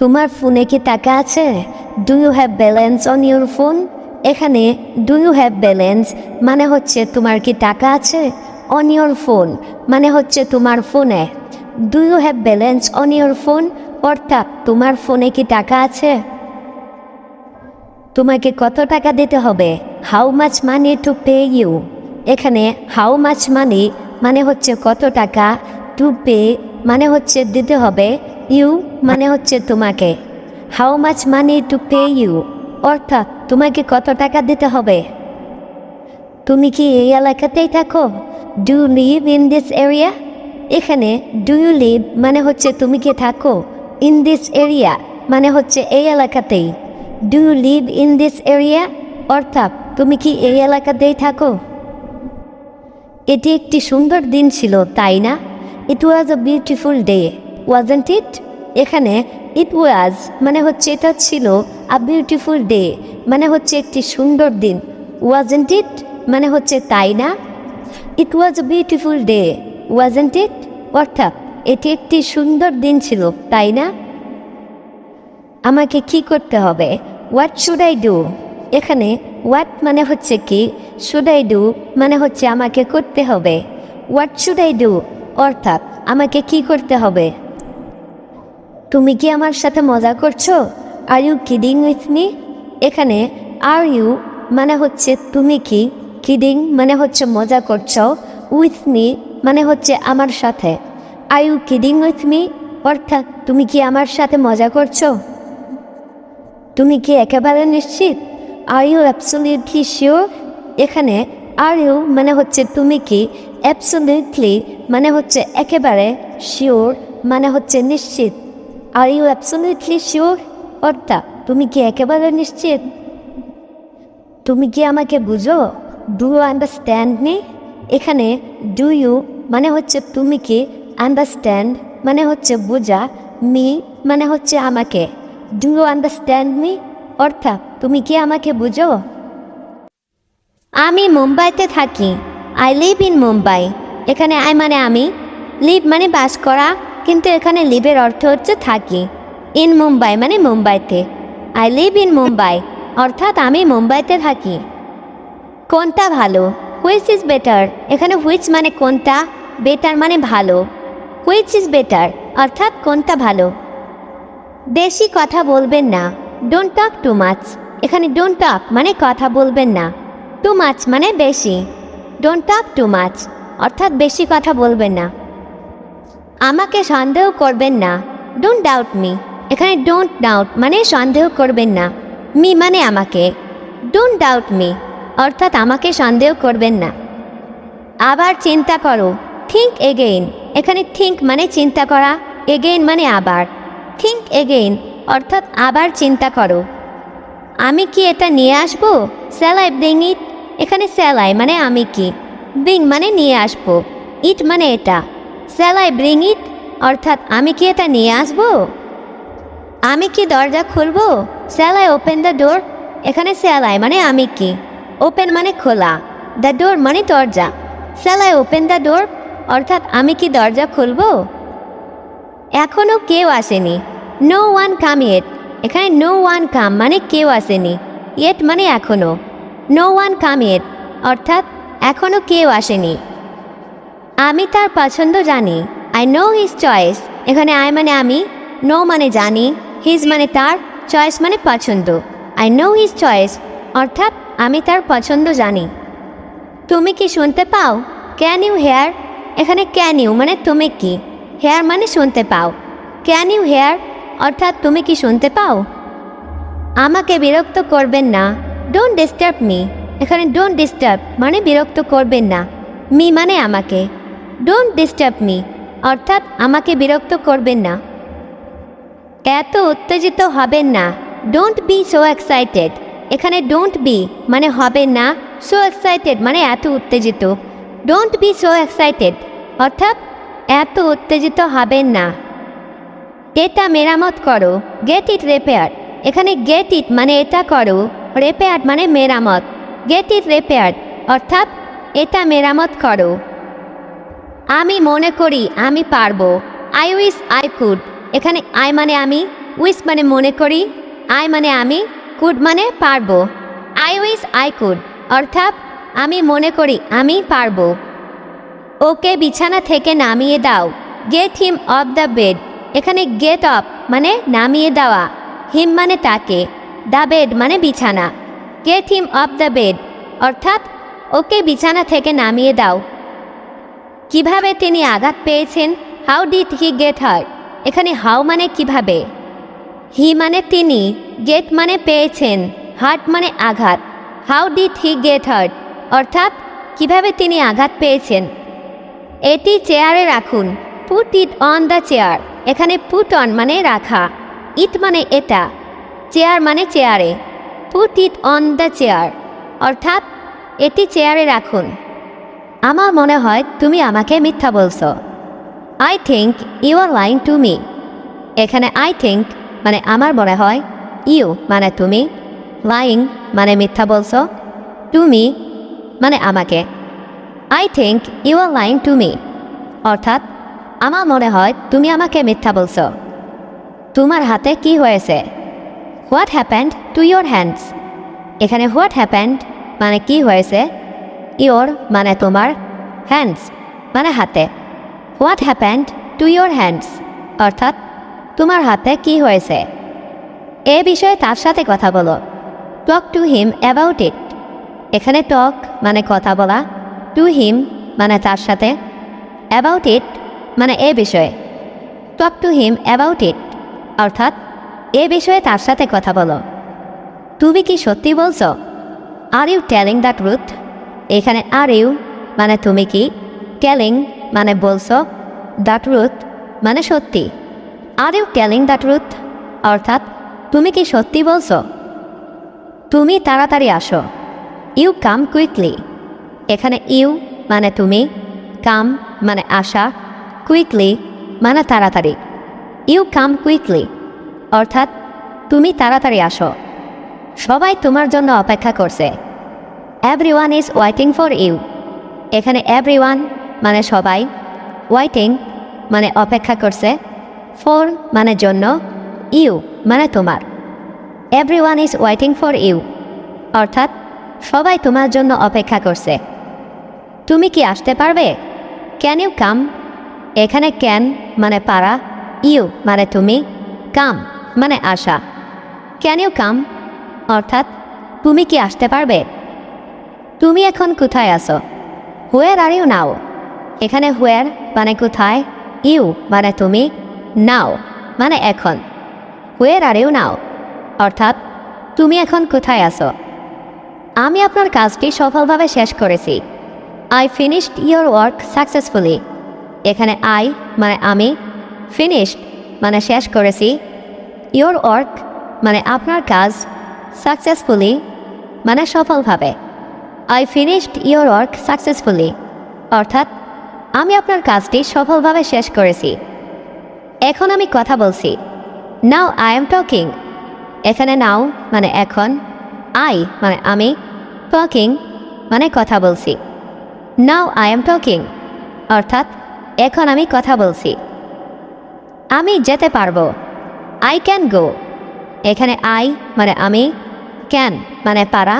তোমার ফোনে কি টাকা আছে? Do you have balance on your phone এখানে ডু ইউ হ্যাভ ব্যালেন্স মানে হচ্ছে তোমার কি টাকা আছে? অন ইউর ফোন মানে হচ্ছে তোমার ফোনে। Do you have balance on your phone অর্থাৎ তোমার ফোনে কি টাকা আছে? তোমাকে কত টাকা দিতে হবে? How much money to pay you এখানে হাউ মাচ মানি মানে হচ্ছে কত টাকা? টু পে মানে হচ্ছে দিতে হবে। ইউ মানে হচ্ছে তোমাকে। How much money to pay you অর্থাৎ তোমাকে কত টাকা দিতে হবে? তুমি কি এই এলাকাতেই থাকো? Do live in this area এখানে ডু ইউ লিভ মানে হচ্ছে তুমি কি থাকো? ইন দিস এরিয়া মানে হচ্ছে এই এলাকাতেই। Do you live in this area অর্থাৎ তুমি কি এই এলাকাতেই থাকো? এটি একটি সুন্দর দিন ছিল, তাই না? It was a beautiful day wasn't it এখানে ইট ওয়াজ মানে হচ্ছে এটা ছিল আ বিউটিফুল ডে মানে হচ্ছে একটি সুন্দর দিন। ওয়াজেন্ট ইট মানে হচ্ছে তাই না? It was a beautiful day wasn't it অর্থাৎ, এটি একটি সুন্দর দিন ছিল, তাই না? আমাকে কি করতে হবে? হোয়াট শুড আই ডু এখানে হোয়াট মানে হচ্ছে কি? শুড আই ডু মানে হচ্ছে আমাকে করতে হবে। হোয়াট শুড আই ডু অর্থাৎ, আমাকে কি করতে হবে? তুমি কি আমার সাথে মজা করছ? Are you kidding with me এখানে আর ইউ মানে হচ্ছে তুমি কি? কিডিং মানে হচ্ছে মজা করছ। উইথ মি মানে হচ্ছে আমার সাথে। Are you kidding with me অর্থাৎ তুমি কি আমার সাথে মজা করছ? তুমি কি একেবারে নিশ্চিত? আর ইউ অ্যাবসোলিউটলি শিওর এখানে আর ইউ মানে হচ্ছে তুমি কি? অ্যাবসোলিউটলি মানে হচ্ছে একেবারে শিওর মানে হচ্ছে নিশ্চিত। আর ইউ অ্যাবসোলিউটলি শিওর অর্থাৎ তুমি কি একেবারে নিশ্চিত? তুমি কি আমাকে বুঝো? ডু ইউ আন্ডারস্ট্যান্ড মি এখানে ডু ইউ মানে হচ্ছে তুমি কি আন্ডারস্ট্যান্ড মানে হচ্ছে বোঝা মি মানে হচ্ছে আমাকে। ডু ইউ আন্ডারস্ট্যান্ড মি অর্থাৎ তুমি কি আমাকে বুঝো? আমি মুম্বাইতে থাকি। আই লিভ ইন মুম্বাই এখানে আই মানে আমি। লিভ মানে বাস করা। কিন্তু এখানে লিভের অর্থ হচ্ছে থাকি। ইন মুম্বাই মানে মুম্বাইতে। আই লিভ ইন মুম্বাই, অর্থাৎ আমি মুম্বাইতে থাকি। কোনটা ভালো? Which is better? এখানে হুইচ মানে কোনটা? বেটার মানে ভালো। হুইচ ইজ বেটার, অর্থাৎ কোনটা ভালো? বেশি কথা বলবেন না। ডোন্ট টক টু মাচ এখানে ডোন্ট টক মানে কথা বলবেন না। টু মাচ মানে বেশি। ডোন্ট টক টু মাচ অর্থাৎ বেশি কথা বলবেন না। আমাকে সন্দেহ করবেন না। ডোন্ট ডাউট মি এখানে ডোন্ট ডাউট মানে সন্দেহ করবেন না। মি মানে আমাকে। ডোন্ট ডাউট মি অর্থাৎ আমাকে সন্দেহ করবেন না। আবার চিন্তা করো। থিঙ্ক এগেইন এখানে থিঙ্ক মানে চিন্তা করা। এগেইন মানে আবার। থিঙ্ক এগেইন অর্থাৎ আবার চিন্তা করো। আমি কি এটা নিয়ে আসব? স্যালাই ব্রিং ইট এখানে স্যালাই মানে আমি কি? বিং মানে নিয়ে আসব। ইট মানে এটা। স্যালাই ব্রিং ইট, অর্থাৎ আমি কি এটা নিয়ে আসব? আমি কি দরজা খুলবো? স্যালাই ওপেন দ্য ডোর, এখানে স্যালাই মানে আমি কি? ওপেন মানে খোলা, দ্য ডোর মানে দরজা। স্যালাই ওপেন দ্য ডোর, অর্থাৎ আমি কি দরজা খুলব? এখনও কেউ আসেনি। নো ওয়ান কাম ইয়েট, এখানে নো ওয়ান কাম মানে কেউ আসেনি। ইয়েট মানে এখনও নো ওয়ান কাম ইয়েট, অর্থাৎ এখনও কেউ আসেনি। আমি তার পছন্দ জানি। আই নো হিজ চয়েস এখানে আই মানে আমি নো মানে জানি। হিজ মানে তার চয়েস মানে পছন্দ। আই নো হিজ চয়েস অর্থাৎ আমি তার পছন্দ জানি। তুমি কি শুনতে পাও? ক্যান ইউ হেয়ার এখানে ক্যান ইউ মানে তুমি কি? হেয়ার মানে শুনতে পাও। ক্যান ইউ হেয়ার অর্থাৎ তুমি কি শুনতে পাও? আমাকে বিরক্ত করবেন না। ডোন্ট ডিস্টার্ব মি এখানে ডোন্ট ডিস্টার্ব মানে বিরক্ত করবেন না। মি মানে আমাকে। ডোন্ট ডিস্টার্ব মি অর্থাৎ আমাকে বিরক্ত করবেন না। এত উত্তেজিত হবেন না। ডোন্ট বি সো এক্সাইটেড এখানে ডোন্ট বি মানে হবে না। সো এক্সাইটেড মানে এত উত্তেজিত। ডোন্ট বি সো এক্সাইটেড অর্থাৎ এত উত্তেজিত হবেন না। এটা মেরামত করো। গেট ইট রেপেয়ার এখানে গেট ইট মানে এটা করো। রেপেয়ার মানে মেরামত। গেট ইট রেপেয়ার অর্থাৎ এটা মেরামত করো। আমি মনে করি আমি পারব। আই উইস আই কুড এখানে আই মানে আমি উইস মানে মনে করি আই মানে আমি কুড মানে পারব। আই উইস আই কুড অর্থাৎ আমি মনে করি আমি পারব। ওকে বিছানা থেকে নামিয়ে দাও। Get him off the bed এখানে গেট অফ মানে নামিয়ে দেওয়া। হিম মানে তাকে। দ্য বেড মানে বিছানা। Get him off the bed অর্থাৎ ওকে বিছানা থেকে নামিয়ে দাও। কীভাবে তিনি আঘাত পেয়েছেন? How did he get hurt এখানে হাউ মানে কীভাবে? হি মানে তিনি গেট মানে পেয়েছেন হার্ট মানে আঘাত। How did he get hurt অর্থাৎ, কীভাবে তিনি আঘাত পেয়েছেন? এটি চেয়ারে রাখুন। Put it on the chair এখানে পুট অন মানে রাখা। ইট মানে এটা। চেয়ার মানে চেয়ারে। Put it on the chair অর্থাৎ, এটি চেয়ারে রাখুন। আমার মনে হয় তুমি আমাকে মিথ্যা বলছো। I think you are lying to me এখানে আই থিঙ্ক মানে আমার মনে হয় ইউ মানে তুমি লাইং মানে মিথ্যা বলছো তুমি মানে আমাকে। I think you are lying to me অর্থাৎ, আমার মনে হয় তুমি আমাকে মিথ্যা বলছো। তোমার হাতে কি হয়েছে? What happened to your hands এখানে হোয়াট হ্যাপেন্ড মানে কি হয়েছে? ইয়োর মানে তোমার হ্যান্ডস মানে হাতে। What happened to your hands অর্থাৎ, তোমার হাতে কি হয়েছে? এ বিষয়ে তার সাথে কথা বলো। Talk to him about it এখানে টক মানে কথা বলা। টু হিম মানে তার সাথে। অ্যাবাউট ইট মানে এ বিষয়ে। Talk to him about it অর্থাৎ, এ বিষয়ে তার সাথে কথা বলো। তুমি কি সত্যি বলছো? Are you telling the truth এখানে আর ইউ মানে তুমি কি টেলিং মানে বলছো দ্য ট্রুথ মানে সত্যি। Are you telling the truth অর্থাৎ তুমি কি সত্যি বলছো? তুমি তাড়াতাড়ি আসো। ইউ কাম কুইকলি এখানে ইউ মানে তুমি কাম মানে আসা কুইকলি মানে তাড়াতাড়ি। ইউ কাম কুইকলি অর্থাৎ তুমি তাড়াতাড়ি আসো। সবাই তোমার জন্য অপেক্ষা করছে। Everyone is waiting for you এখানে এভরি ওয়ান মানে সবাই ওয়াইটিং মানে অপেক্ষা করছে ফর মানে জন্য ইউ মানে তোমার। Everyone is waiting for you অর্থাৎ, সবাই তোমার জন্য অপেক্ষা করছে। তুমি কি আসতে পারবে? ক্যান ইউ কাম এখানে ক্যান মানে পারা ইউ মানে তুমি কাম মানে আসা ক্যান ইউ কাম অর্থাৎ, তুমি কি আসতে পারবে? তুমি এখন কোথায় আসো হুয়ার আর ইউ নাও এখানে হুয়ার মানে কোথায়? ইউ মানে তুমি? নাও মানে এখন। হুয়ার আর ইউ নাও অর্থাৎ, তুমি এখন কোথায় আসো আমি আপনার কাজটি সফলভাবে শেষ করেছি। I finished your work successfully এখানে আই মানে আমি। ফিনিশড মানে শেষ করেছি। ইয়োর ওয়ার্ক মানে আপনার কাজ সাকসেসফুলি মানে সফলভাবে। I finished your work successfully অর্থাৎ, আমি আপনার কাজটি সফলভাবে শেষ করেছি। এখন আমি কথা বলছি। নাও আই এম টকিং এখানে নাও মানে এখন। আই মানে আমি টকিং মানে কথা বলছি। নাও আই এম টকিং অর্থাৎ, এখন আমি কথা বলছি। আমি যেতে পারব। আই ক্যান গো এখানে আই মানে আমি ক্যান মানে পারা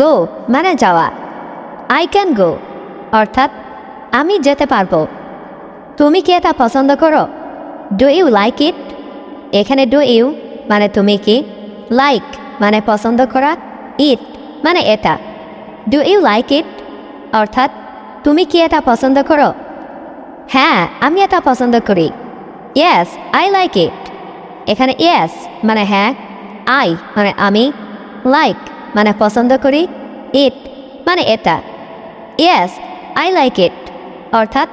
গো মানে যাওয়া। আই ক্যান গো অর্থাৎ, আমি যেতে পারব। তুমি কি এটা পছন্দ করো? ডু ইউ লাইক ইট এখানে ডু ইউ মানে তুমি কি? লাইক মানে পছন্দ করা। ইট মানে এটা। ডু ইউ লাইক ইট অর্থাৎ, তুমি কি এটা পছন্দ করো? হ্যাঁ আমি এটা পছন্দ করি। ইয়েস আই লাইক ইট এখানে ইয়েস মানে হ্যাঁ আই মানে আমি। লাইক মানে পছন্দ করি? ইট মানে এটা। ইয়েস আই লাইক ইট অর্থাৎ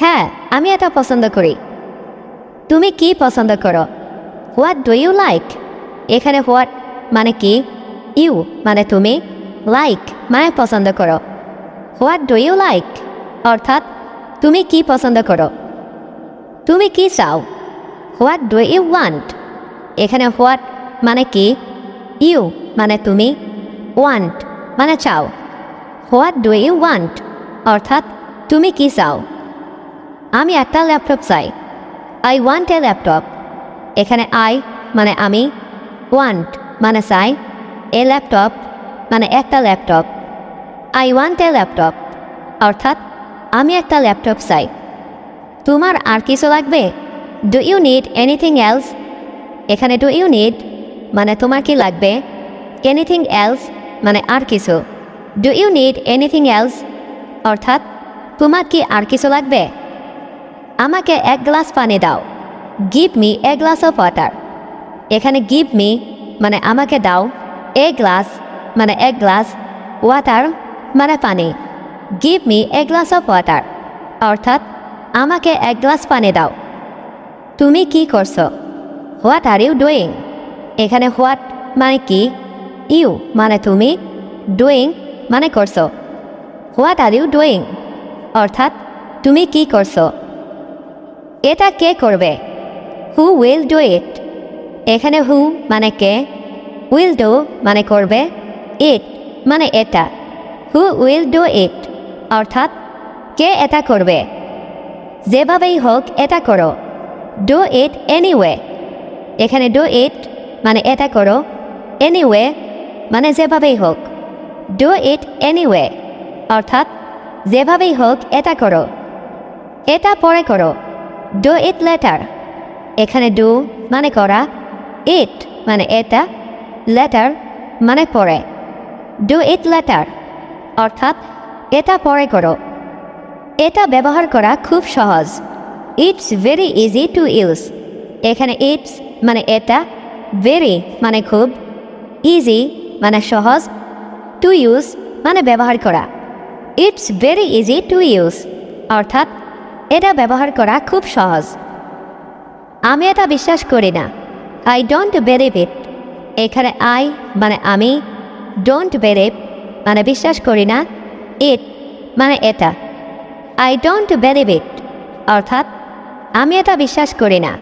হ্যাঁ আমি এটা পছন্দ করি। তুমি কি পছন্দ করো? হোয়াট ডু ইউ লাইক এখানে হোয়াট মানে কি? ইউ মানে তুমি। লাইক মানে পছন্দ করো। হোয়াট ডু ইউ লাইক অর্থাৎ, তুমি কি পছন্দ করো? তুমি কি চাও? হোয়াট ডু ইউ ওয়ান্ট এখানে হোয়াট মানে কি? ইউ মানে তুমি। ওয়ান্ট মানে চাও। হোয়াট ডু ইউ ওয়ান্ট অর্থাৎ, তুমি কি চাও? আমি একটা ল্যাপটপ চাই। I want a laptop. এখানে আই মানে আমি ওয়ান্ট মানে চাই। এ ল্যাপটপ মানে একটা laptop. I want a laptop. অর্থাৎ, আমি একটা ল্যাপটপ চাই। তোমার আর কিছু লাগবে? Do you need anything else? এখানে ডু ইউ নিড মানে তোমার কি লাগবে? এনিথিং এলস মানে আর কিছু। Do you need anything else অর্থাৎ, তোমার কি আর কিছু লাগবে? আমাকে এক গ্লাস পানি দাও। Give me a glass of water এখানে গিভ মি মানে আমাকে দাও। এ গ্লাস মানে এক গ্লাস। ওয়াটার মানে পানি। Give me a glass of water অর্থাৎ, আমাকে এক গ্লাস পানি দাও। তুমি কি করছ? হোয়াট আর ইউ ডুইং এখানে হোয়াট মানে কি? ইউ মানে তুমি ডুইং মানে করছ। হোয়াট আর ইউ ডুইং অর্থাৎ, তুমি কি করছ? এটা কে করবে? হু উইল ডু ইট এখানে হু মানে কে? উইল ডু মানে করবে। ইট মানে এটা। হু উইল ডু ইট অর্থাৎ, কে এটা করবে? যেভাবেই হোক এটা করো। ডু ইট এনিওয়ে এখানে ডু ইট মানে এটা করো। এনিওয়ে মানে যেভাবেই হোক ডু ইট এনিওয়ে অর্থাৎ যেভাবেই হোক এটা করো, এটা পরে করো ডু ইট লেটার এখানে ডু মানে করা ইট মানে এটা লেটার মানে পরে ডু ইট লেটার অর্থাৎ এটা পরে করো, এটা ব্যবহার করা খুব সহজ it's very easy to use এখানে ইটস মানে এটা ভেরি মানে খুব ইজি মানে সহজ। টু ইউজ মানে ব্যবহার করা। It's very easy to use অর্থাৎ, এটা ব্যবহার করা খুব সহজ। আমি এটা বিশ্বাস করি না। আই ডোন্ট বেরিভ ইট এখানে আই মানে আমি। ডোন্ট বেরিভ মানে বিশ্বাস করি না। ইট মানে এটা। আই ডোন্ট বেরিভ ইট অর্থাৎ, আমি এটা বিশ্বাস করি না।